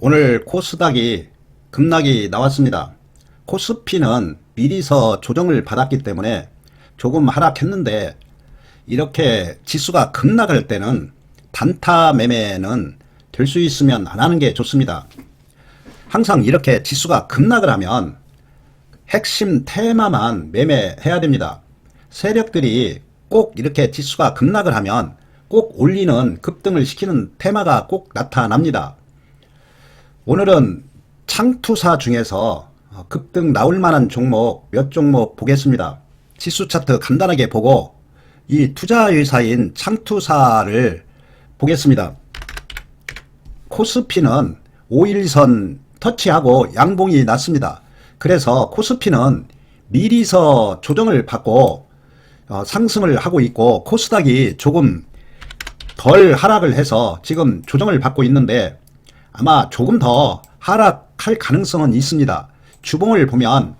오늘 코스닥이 급락이 나왔습니다. 코스피는 미리서 조정을 받았기 때문에 조금 하락했는데 이렇게 지수가 급락할 때는 단타 매매는 될 수 있으면 안 하는 게 좋습니다. 항상 이렇게 지수가 급락을 하면 핵심 테마만 매매해야 됩니다. 세력들이 꼭 이렇게 지수가 급락을 하면 꼭 올리는 급등을 시키는 테마가 꼭 나타납니다. 오늘은 창투사 중에서 급등 나올 만한 종목 몇 종목 보겠습니다. 지수 차트 간단하게 보고 이 투자회사인 창투사를 보겠습니다. 코스피는 5일선 터치하고 양봉이 났습니다. 그래서 코스피는 미리서 조정을 받고 어, 상승을 하고 있고 코스닥이 조금 덜 하락을 해서 지금 조정을 받고 있는데 아마 조금 더 하락할 가능성은 있습니다. 주봉을 보면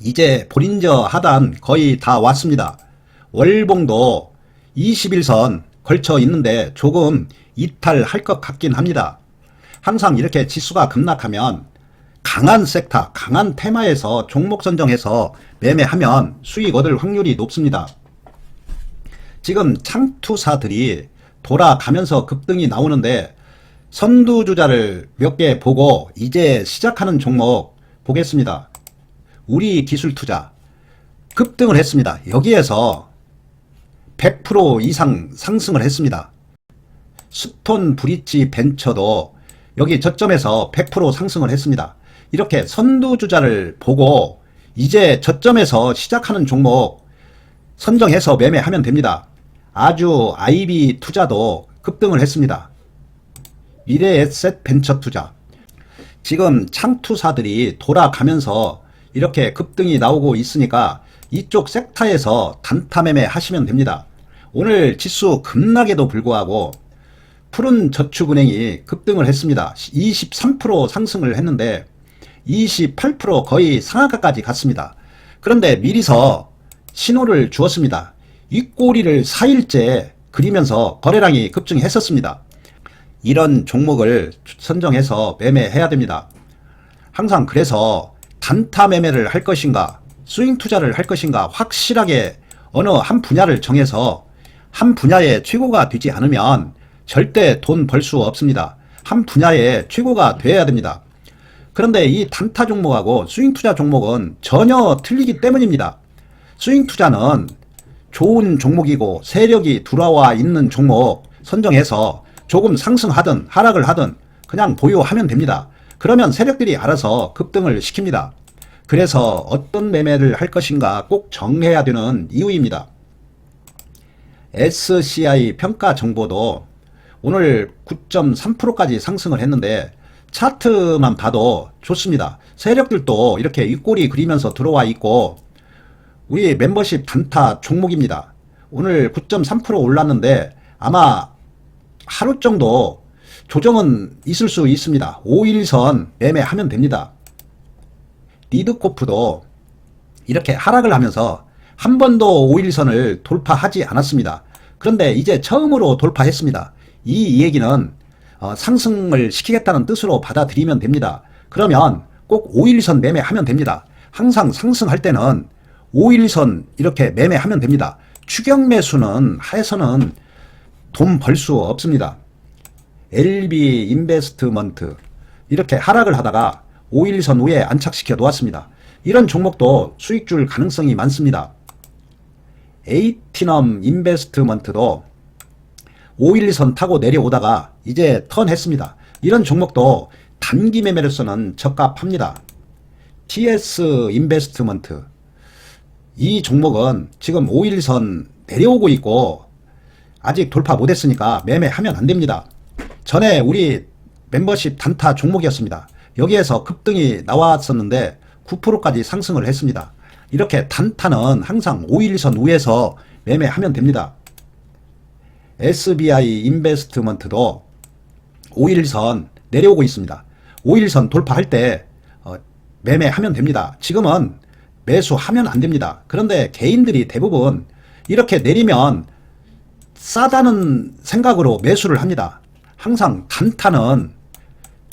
이제 보린저 하단 거의 다 왔습니다. 월봉도 21선 걸쳐 있는데 조금 이탈할 것 같긴 합니다. 항상 이렇게 지수가 급락하면 강한 섹터, 강한 테마에서 종목 선정해서 매매하면 수익 얻을 확률이 높습니다. 지금 창투사들이 돌아가면서 급등이 나오는데 선두주자를 몇 개 보고 이제 시작하는 종목 보겠습니다. 우리 기술 투자 급등을 했습니다. 여기에서 100% 이상 상승을 했습니다. 스톤 브릿지 벤처도 여기 저점에서 100% 상승을 했습니다. 이렇게 선두주자를 보고 이제 저점에서 시작하는 종목 선정해서 매매하면 됩니다. 아주 IB 투자도 급등을 했습니다. 미래에셋 벤처 투자. 지금 창투사들이 돌아가면서 이렇게 급등이 나오고 있으니까 이쪽 섹터에서 단타 매매 하시면 됩니다. 오늘 지수 급락에도 불구하고 푸른 저축은행이 급등을 했습니다. 23% 상승을 했는데 28% 거의 상한가까지 갔습니다. 그런데 미리서 신호를 주었습니다. 윗꼬리를 4일째 그리면서 거래량이 급증했었습니다. 이런 종목을 선정해서 매매해야 됩니다. 항상 그래서 단타 매매를 할 것인가, 스윙 투자를 할 것인가 확실하게 어느 한 분야를 정해서 한 분야의 최고가 되지 않으면 절대 돈 벌 수 없습니다. 한 분야의 최고가 돼야 됩니다. 그런데 이 단타 종목하고 스윙 투자 종목은 전혀 틀리기 때문입니다. 스윙 투자는 좋은 종목이고 세력이 들어와 있는 종목 선정해서 조금 상승하든 하락을 하든 그냥 보유하면 됩니다. 그러면 세력들이 알아서 급등을 시킵니다. 그래서 어떤 매매를 할 것인가 꼭 정해야 되는 이유입니다. SCI 평가 정보도 오늘 9.3%까지 상승을 했는데 차트만 봐도 좋습니다. 세력들도 이렇게 윗꼬리 그리면서 들어와 있고 우리 멤버십 단타 종목입니다. 오늘 9.3% 올랐는데 아마 하루 정도 조정은 있을 수 있습니다. 5일선 매매하면 됩니다. 리드코프도 이렇게 하락을 하면서 한 번도 5일선을 돌파하지 않았습니다. 그런데 이제 처음으로 돌파했습니다. 이 얘기는 어, 상승을 시키겠다는 뜻으로 받아들이면 됩니다. 그러면 꼭 5일선 매매하면 됩니다. 항상 상승할 때는 5일선 이렇게 매매하면 됩니다. 추격 매수는 하에서는 돈 벌 수 없습니다. LB 인베스트먼트 이렇게 하락을 하다가 5일선 후에 안착시켜 놓았습니다. 이런 종목도 수익 줄 가능성이 많습니다. 에이티넘 인베스트먼트도 5일선 타고 내려오다가 이제 턴했습니다. 이런 종목도 단기 매매로서는 적합합니다. TS 인베스트먼트 이 종목은 지금 5일선 내려오고 있고 아직 돌파 못했으니까 매매하면 안 됩니다. 전에 우리 멤버십 단타 종목이었습니다. 여기에서 급등이 나왔었는데 9%까지 상승을 했습니다. 이렇게 단타는 항상 5일선 위에서 매매하면 됩니다. SBI 인베스트먼트도 5일선 내려오고 있습니다. 5일선 돌파할 때 어, 매매하면 됩니다. 지금은 매수하면 안 됩니다. 그런데 개인들이 대부분 이렇게 내리면 싸다는 생각으로 매수를 합니다. 항상 단타는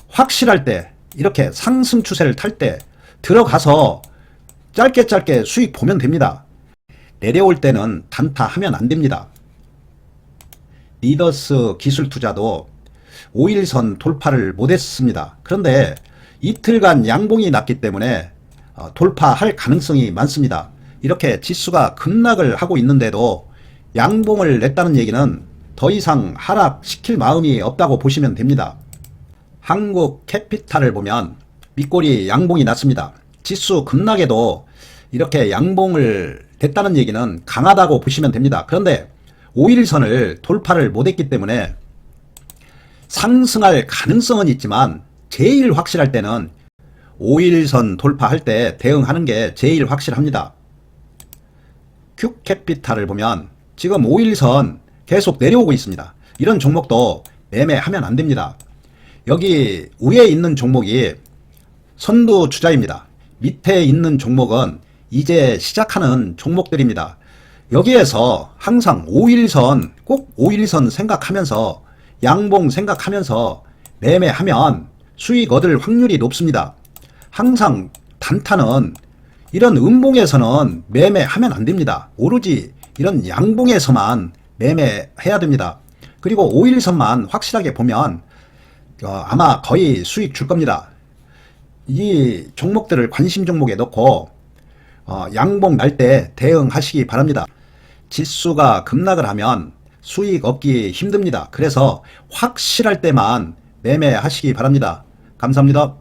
확실할 때 이렇게 상승 추세를 탈 때 들어가서 짧게 짧게 수익 보면 됩니다. 내려올 때는 단타 하면 안 됩니다. 리더스 기술 투자도 5일선 돌파를 못했습니다. 그런데 이틀간 양봉이 났기 때문에 어, 돌파할 가능성이 많습니다. 이렇게 지수가 급락을 하고 있는데도 양봉을 냈다는 얘기는 더 이상 하락시킬 마음이 없다고 보시면 됩니다. 한국 캐피탈을 보면 밑골이 양봉이 났습니다. 지수 급락에도 이렇게 양봉을 냈다는 얘기는 강하다고 보시면 됩니다. 그런데 5일선을 돌파를 못했기 때문에 상승할 가능성은 있지만 제일 확실할 때는 5일선 돌파할 때 대응하는 게 제일 확실합니다. 큐캐피탈을 보면 지금 5일선 계속 내려오고 있습니다. 이런 종목도 매매하면 안 됩니다. 여기 위에 있는 종목이 선두 주자입니다. 밑에 있는 종목은 이제 시작하는 종목들입니다. 여기에서 항상 5일선, 꼭 5일선 생각하면서 양봉 생각하면서 매매하면 수익 얻을 확률이 높습니다. 항상 단타는 이런 음봉에서는 매매하면 안 됩니다. 오로지 이런 양봉에서만 매매해야 됩니다. 그리고 5일선만 확실하게 보면 어, 아마 거의 수익 줄 겁니다. 이 종목들을 관심 종목에 넣고 어, 양봉 날 때 대응하시기 바랍니다. 지수가 급락을 하면 수익 얻기 힘듭니다. 그래서 확실할 때만 매매하시기 바랍니다. 감사합니다.